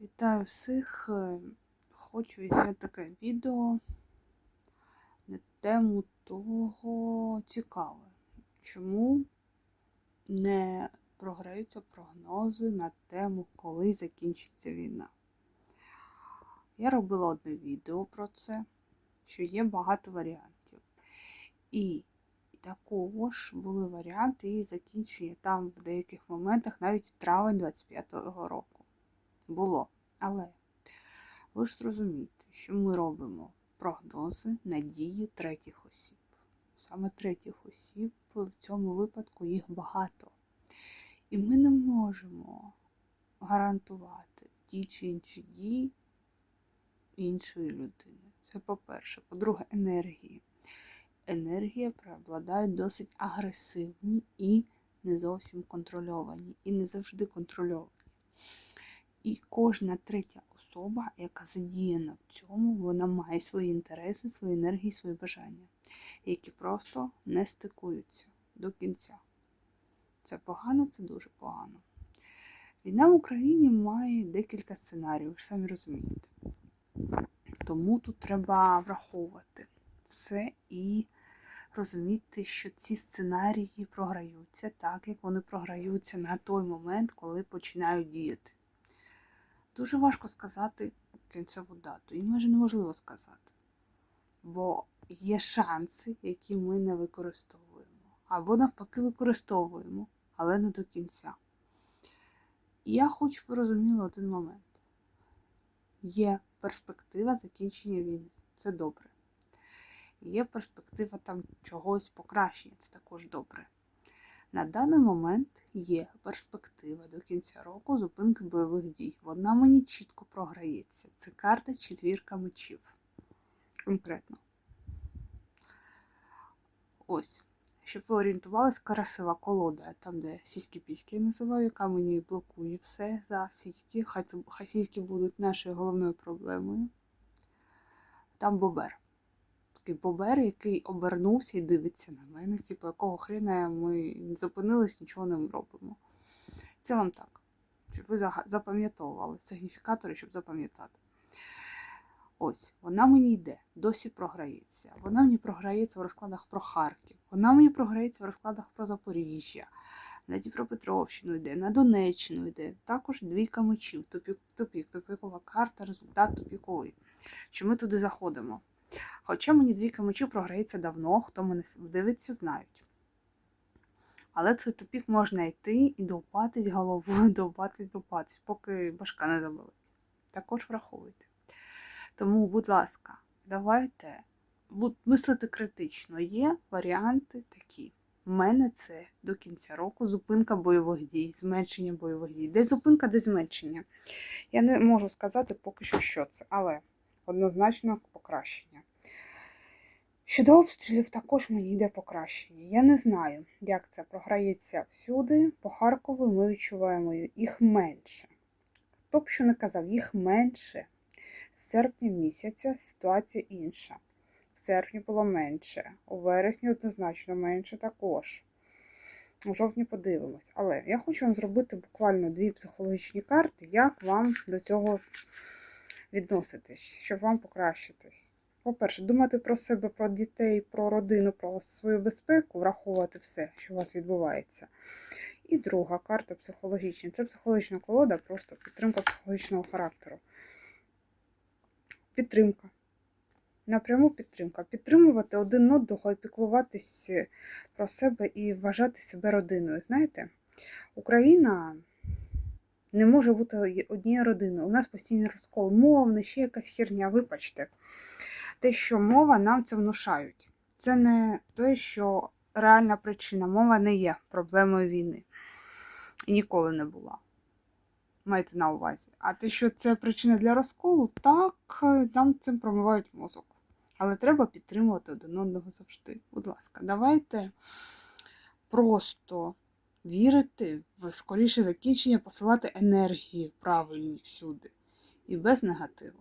Вітаю всіх. Хочу зняти таке відео на тему того цікаве, чому не програються прогнози на тему, коли закінчиться війна. Я робила одне відео про це, що є багато варіантів. І також були варіанти і закінчення там в деяких моментах навіть травень 25-го року. Було. Але ви ж зрозумієте, що ми робимо прогнози на дії третіх осіб. Саме третіх осіб в цьому випадку їх багато. І ми не можемо гарантувати ті чи інші дії іншої людини. Це по-перше. По-друге, енергії. Енергія преобладають досить агресивні і не зовсім контрольовані, і не завжди контрольовані. І кожна третя особа, яка задіяна в цьому, вона має свої інтереси, свої енергії, свої бажання, які просто не стикуються до кінця. Це погано, це дуже погано. Війна в Україні має декілька сценаріїв, ви ж самі розумієте. Тому тут треба враховувати все і розуміти, що ці сценарії програються так, як вони програються на той момент, коли починають діяти. Дуже важко сказати кінцеву дату, і майже неможливо сказати. Бо є шанси, які ми не використовуємо. Або навпаки використовуємо, але не до кінця. Я хочу, щоб один момент. Є перспектива закінчення війни. Це добре. Є перспектива там чогось покращення, це також добре. На даний момент є перспектива до кінця року зупинки бойових дій. Вона мені чітко програється. Це карта четвірка мечів. Конкретно. Ось. Щоб ви орієнтувалися, красива колода, там, де сіські піськи я називаю, яка мені блокує все за сіськи. Хай, хай сіськи будуть нашою головною проблемою. Там бобер такий бобер, який обернувся і дивиться на мене. Типу, якого хрена ми зупинились, нічого не робимо. Це вам так. Щоб ви запам'ятовували сигніфікатори, щоб запам'ятати. Ось, вона мені йде, досі програється. Вона мені програється в розкладах про Харків. Вона мені програється в розкладах про Запоріжжя, на Дніпропетровщину йде, на Донеччину йде. Також двійка мечів, тупік, тупік, тупікова карта, результат тупіковий. Що ми туди заходимо. Хоча мені двійка мечів програється давно, хто мене дивиться, знають. Але цей тупік можна йти і довпатись головою, довпатись, довпатись, поки башка не заболить. Також враховуйте. Тому, будь ласка, давайте мислити критично. Є варіанти такі. У мене це до кінця року зупинка бойових дій, зменшення бойових дій. Де зупинка, де зменшення. Я не можу сказати поки що, що це, але однозначно покращення. Щодо обстрілів, також мені йде покращення. Я не знаю, як це програється всюди. По Харкову ми відчуваємо їх менше. Хто б що не казав, їх менше. З серпня місяця ситуація інша. В серпні було менше, у вересні однозначно менше також. У жовтні подивимось. Але я хочу вам зробити буквально дві психологічні карти, як вам до цього відноситись, щоб вам покращитись. По-перше, думати про себе, про дітей, про родину, про свою безпеку, враховувати все, що у вас відбувається. І друга карта психологічна. Це психологічна колода, просто підтримка психологічного характеру. Підтримка. Напряму підтримка. Підтримувати один одного і піклуватись про себе і вважати себе родиною. Знаєте, Україна не може бути однією родиною. У нас постійний розкол мовний, ще якась херня, вибачте. Те, що мова нам це внушають. Це не те, що реальна причина. Мова не є проблемою війни. І ніколи не була. Майте на увазі. А те, що це причина для розколу, так, нам цим промивають мозок. Але треба підтримувати один одного завжди. Будь ласка, давайте просто вірити в скоріше закінчення, посилати енергії правильні всюди. І без негативу.